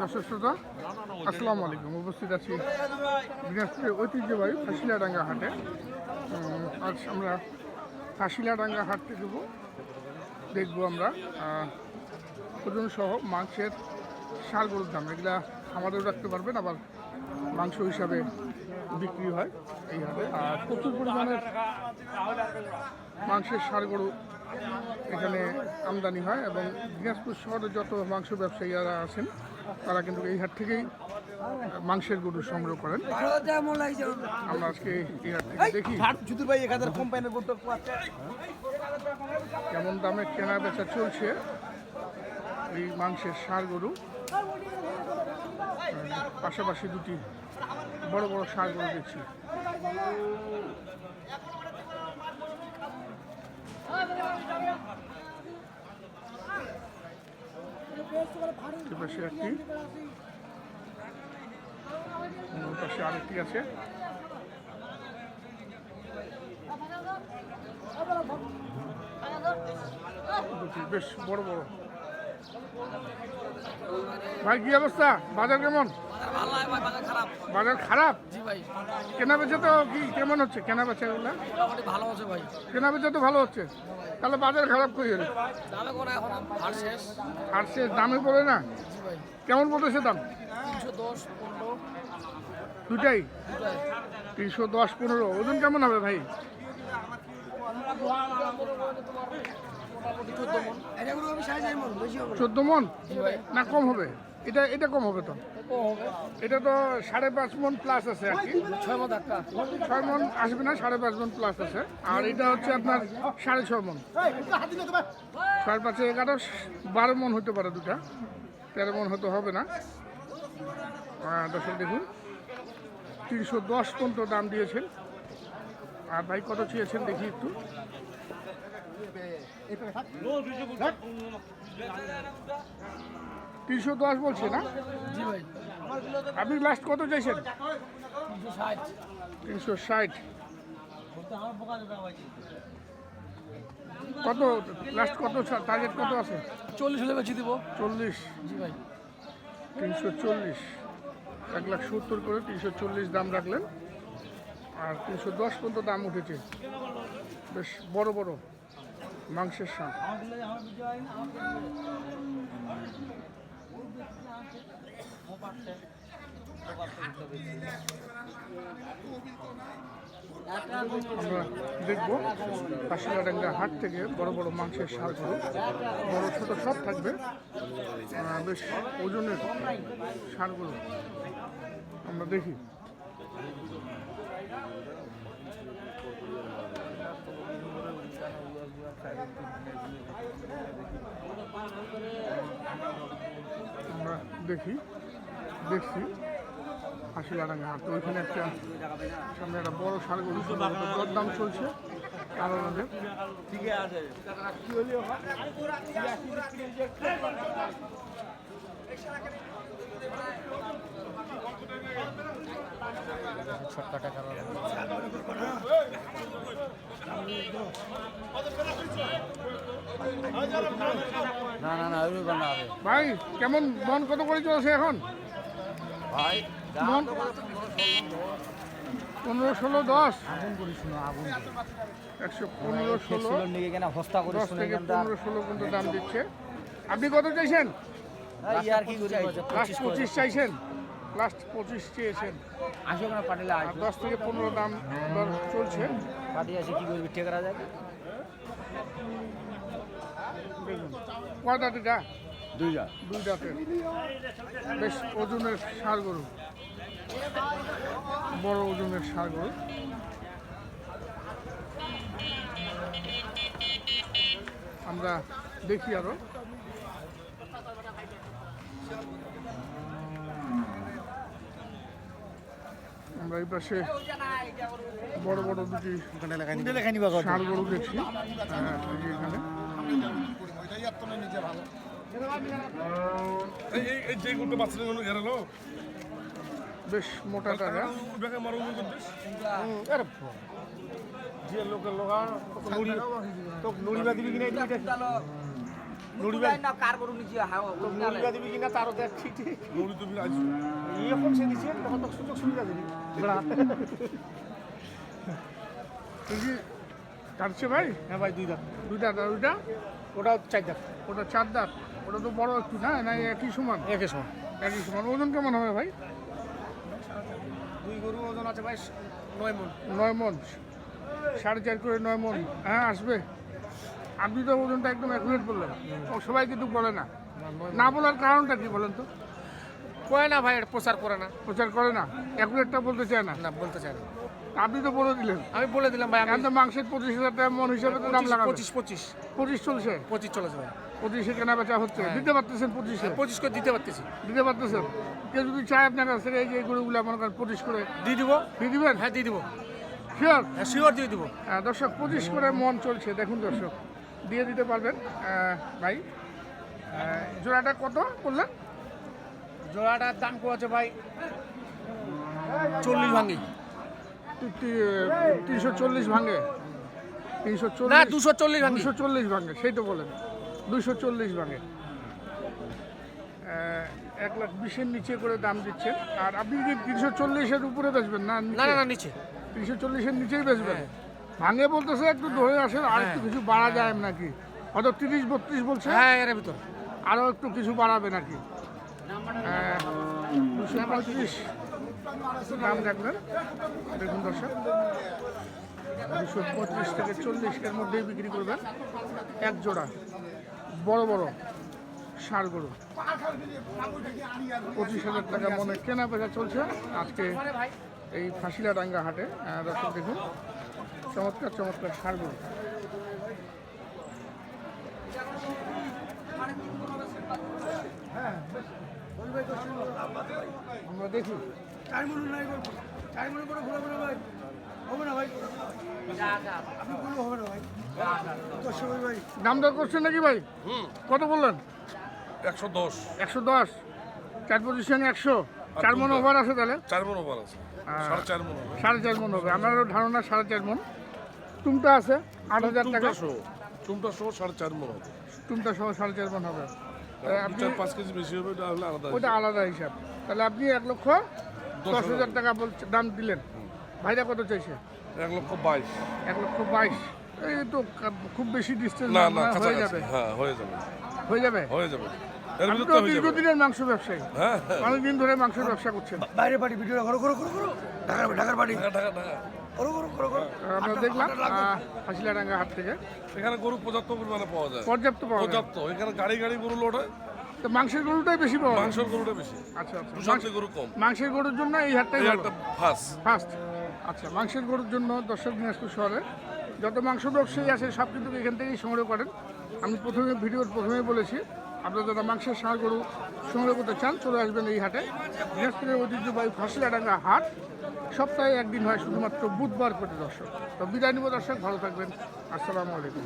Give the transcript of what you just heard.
দর্শক শ্রোতা, আসসালামু আলাইকুম। উপস্থিত আছি দিনাজপুরের ঐতিহ্যবাহী ফাঁসিলাডাঙ্গা হাটে। আজ আমরা ফাঁসিলাডাঙ্গা হাট থেকে দেখব আমরা ওজন সহ মাংসের সার গরুর দাম। এগুলা আমাদেরও রাখতে পারবেন, আবার মাংস হিসাবে বিক্রি হয় এই হাটে। আর প্রচুর পরিমাণের মাংসের সার গরু এখানে আমদানি হয় এবং দিনাজপুর শহরে যত মাংস ব্যবসায়ীরা আছেন তারা কিন্তু এই হাট থেকেই মাংসের গরু সংগ্রহ করেন। আমরা আজকে এই হাট থেকে দেখি কেমন দামে কেনা বেচা চলছে এই মাংসের সার গরু। পাশাপাশি দুটি বড় বড় সার গরু দেখছি। পাশে একটি। পাশে আরেকটি আছে। বেশ বড় বড়। ভাই কি অবস্থা? বাজার কেমন? বাজার খারাপ। জি ভাই। কেনা বেচা তো কি কেমন হচ্ছে? কেনা বেচা এগুলা? ভালো আছে ভাই। কেনা বেচা তো ভালো হচ্ছে। তাহলে বাজার খারাপ করি হলো? দামে কোনো এখন আর শেষ। আর দামে পড়ে না? কেমন পড়তেছে দাম? তিনশো দশ পনেরো। দুটাই? তিনশো দশ পনেরো। ওজন কেমন হবে ভাই? চোদ্দ মন। মন? না কম হবে? এটা এটা কম হবে তো? এটা তো সাড়ে পাঁচ মন প্লাস আছে আর কি। ছয় মন ছয় মন আসবে না সাড়ে পাঁচ মন প্লাস আছে। আর এটা হচ্ছে আপনার সাড়ে ছয় মন। ছয় পাঁচে এগারো বারো মন হতে পারে দুটা। তেরো মন হতে হবে না। আহ, দর্শক দেখুন তিনশো দশ পর্যন্ত দাম দিয়েছেন। আর ভাই কত চেয়েছেন দেখি একটু। তিনশো দশ বলছে না? জি ভাই। আপনি লাস্ট কত চাইছেন? তিনশো ষাট। কত? লাস্ট কত টার্গেট কত আছে? চল্লিশ হলে বেশি দিব। চল্লিশ। জি ভাই। তিনশো চল্লিশ। এক লাখ সত্তর করে তিনশো চল্লিশ দাম রাখলেন। আর তিনশো দশ পর্যন্ত দাম উঠেছে। বেশ বড় বড় মাংসের সাপ আমরা দেখব কাশিলাডাঙ্গা হাট থেকে বড় বড় মাংসের সারগুলো বড় ছোট সব থাকবে। বেশ ওজনের সারগুলো আমরা দেখি আমরা দেখি, দেখছি হাসিলাডাঙ্গা হাট তো ওইখানে একটা, সামনে একটা বড় সার গরু দাম চলছে রঙের না না না ভাই কেমন মন কত করে চলছে এখন? ভাই মন পনেরো ষোলো দশ। আগুন করি শুনো আগুন একশো পনেরো ষোলো নিয়ে কেন হস্তা করে দশ থেকে পনেরো ষোলো দাম দিচ্ছে। আপনি কত চাইছেন? ইয়ার কি লাস্ট পঁচিশ চাইছেন? লাস্ট পঁচিশ চেয়েছেন। না দশ থেকে পনেরো দাম চলছে। পাটি আসে কি করবি ঠিক করা যাবে দেখুন কয়টা টিকা দুইটা। দুই বেশ ওজনের সার গরু। বড় ওজনের সার গরু। আমরা দেখি আরও। আমরা এই পাশে বড় বড় দুটি লেখা নিবা। ষাঁড় গরু দেখছি। হ্যাঁ, এই যে এখানে এই যে গুলো বাচ্চা মানুষ এর হলো বেশ মোটা টাকা। উঠাকে মারো করতেছ যে লোকের লোকা তো নুড়ি তো নুড়ি বা দিবি কিনা এটা নুড়িবা না কার গরু নিচে নুড়িবা দিবি কিনা তারও দেখ ঠিক ঠিক। দৌড়ি তুমি আসবে এখন সে দিছে তখন তো সুযোগ সুবিধা দিবি। কাটছে ভাই? হ্যাঁ ভাই দুই দাঁত। দুইটা দাঁত ওইটা? ওটা চার দাঁত। ওটা চার দাঁত? ওটা তো বড় একটু না? না একই সমান? একে সমান। একই সমান। ওজন কেমন হবে ভাই? দুই গরু ওজন আছে ভাই নয় মন। নয় মন। সাড়ে চার করে নয় মন। হ্যাঁ আসবে। আপনি তো ওজনটা একদম অ্যাকুরেট বললেন। ও সবাই কিন্তু বলে না। না বলার কারণটা কি বলেন তো? কয় না ভাই প্রচার করে না। প্রচার করে না। অ্যাকুরেটটা বলতে চায় না? না বলতে চায় না। আপনি তো বলে দিলেন। আমি বলে দিলাম ভাই আমি তো মাংসের পঁচিশ হাজার টাকা মন হিসাবে তো দাম লাগাবে পঁচিশ পঁচিশ পঁচিশ। চলছে? পঁচিশ চলেছে ভাই। পঁচিশে কেনা বেচা হচ্ছে। দিতে পারতেছেন পঁচিশে? পঁচিশ করে দিতে পারতেছি। দিতে পারতেছেন? কেউ যদি চায় আপনার কাছ এই যে গরুগুলো মনে করেন পঁচিশ করে। দিয়ে দিব। দিয়ে দিবেন? হ্যাঁ দিয়ে দিব। শিওর হ্যাঁ শিওর দিয়ে দিব। আহ, দর্শক পঁচিশ করে মন চলছে। দেখুন দর্শক দিয়ে দিতে পারবেন ভাই। জোড়াটা কত বললেন? জোড়াটার দাম কত ভাই চল্লিশ ভাঙি। তিনশো চল্লিশ ভাঙে। তিনশো চল্লিশ দুশো চল্লিশ দুশো চল্লিশ ভাঙে সেই তো বলেন। দুশো চল্লিশ ভাঙে। এক লাখ বিশের নিচে করে দাম দিচ্ছেন। আর আপনি কি তিনশো চল্লিশের উপরে বেচবেন না না না না নিচে। তিনশো চল্লিশের নিচেই বেচবেন? ভাঙে বলতেছে একটু ধরে আসেন আর একটু কিছু বাড়া যায় নাকি? হয়তো তিরিশ বত্রিশ বলছে? হ্যাঁ এর ভিতর। আরও একটু কিছু বাড়াবে নাকি? দুশো পঁয়ত্রিশ। দাম দেখবেন। দেখুন দর্শক দুশো পঁয়ত্রিশ থেকে চল্লিশ এর মধ্যেই বিক্রি করবেন এক জোড়া বড় বড় গরু। পঁচিশ হাজার টাকা মনে কেনা বেচা চলছে আজকে এই ফাঁসিলাডাঙ্গা হাটে। আহ, দর্শক দেখুন চমৎকার চমৎকার সার গরু। আমরা দেখি। দাম দর করছেন নাকি ভাই? হুম। কত বললেন? একশো দশ। একশো দশ। চার পজিশন একশো। চার মন ওভার আছে তাহলে? চার মন ওভার আছে। সাড়ে চার মন হবে। সাড়ে চার মন হবে। আমারও ধারণা সাড়ে চার মন। টুমটা আছে? আট হাজার টাকা। টুমটা শো টুমটা শো সাড়ে চার মন হবে। টুমটা সহ সাড়ে চার মন হবে। তাহলে আপনি পাঁচ কেজি বেশি হবে এটা আলাদা ওটা আলাদা হিসাব। তাহলে আপনি এক লক্ষ দশ হাজার টাকা বলছে দাম দিলেন। ভাইরা কত চাইছে? এক লক্ষ বাইশ। এক লক্ষ বাইশ। এই তো খুব বেশি ডিস্টেন্স না না হয়ে যাবে। হ্যাঁ হয়ে যাবে। হয়ে যাবে? হয়ে যাবে। তো হয়ে যাবে। দীর্ঘদিনের মাংস ব্যবসায়ী। হ্যাঁ। অনেকদিন ধরে মাংসের ব্যবসা করছেন। বাইরে বাড়ি ভিডিও করো করো করো করো ঢাকার ঢাকার বাড়ি টাকা টাকা টাকা করো করো করো করো। আমরা দেখলাম হাসিলাডাঙ্গা হাট থেকে। এখানে গরু পর্যাপ্ত পরিমাণে পাওয়া যায়। পর্যাপ্ত পর্যাপ্ত। এখানে গাড়ি গাড়ি গরু লোড হয়। তো মাংসের গরুটাই বেশি পাওয়া যায়? মাংসের গরুটা বেশি। আচ্ছা আচ্ছা। প্রশান্তি গরু কম। মাংসের গরুর জন্য এই হাটটাই এই ভালো। একটা ফাঁস ফার্স্ট। আচ্ছা মাংসের গরুর জন্য দর্শক দিনাজপুর শহরে যত মাংস ব্যবসায়ী আছে সব কিন্তু এখান থেকেই সংগ্রহ করেন। আমি প্রথমে ভিডিওর প্রথমেই বলেছি আপনারা যারা মাংসের সার গরু সংগ্রহ করতে চান চলে আসবেন এই হাটে। দিনাজপুরের ঐতিহ্যবাহী ফাঁসিলাডাঙ্গা হাট। সপ্তাহে একদিন হয় শুধুমাত্র বুধবার করে দর্শক। তো বিদায় নিব দর্শক ভালো থাকবেন। আসসালামু আলাইকুম।